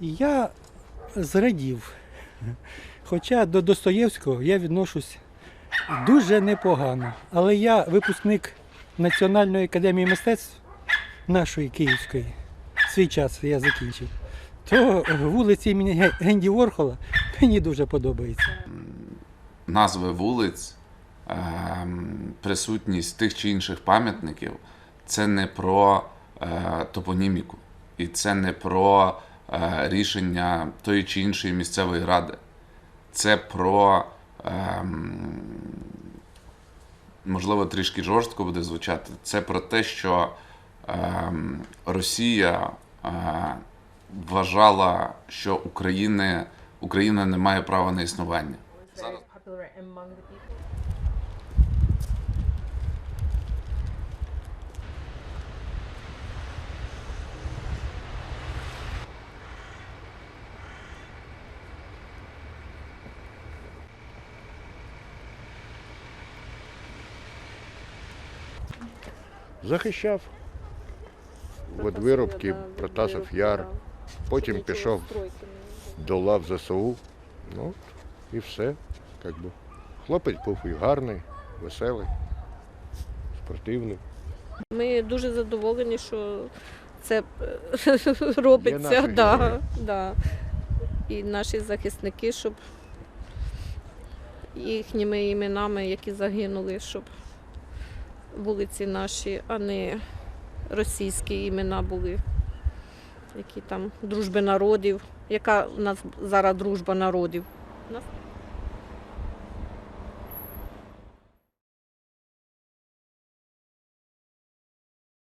Я зрадів. Хоча до Достоєвського я відношусь дуже непогано. Але я випускник Національної академії мистецтв нашої Київської. Свій час я закінчив. То вулиці імені Генді Ворхола мені дуже подобається. назви вулиць, ем, присутність тих чи інших пам'ятників це не про е, топоніміку, і це не про рішення тої чи іншої місцевої ради. Це про, ем, можливо, трішки жорстко буде звучати. Це про те, що ем, Росія е, вважала, що України, Україна не має права на існування. Захищав. От виробки, Протасов Яр. Потім пішов до лав ЗСУ. Ну, і все. Как би. Хлопець був і гарний, веселий, спортивний. Ми дуже задоволені, що це е, робиться. Да, да. І наші захисники, щоб їхніми іменами, які загинули, щоб вулиці наші, а не російські імена були, які там дружби народів. Яка у нас зараз дружба народів?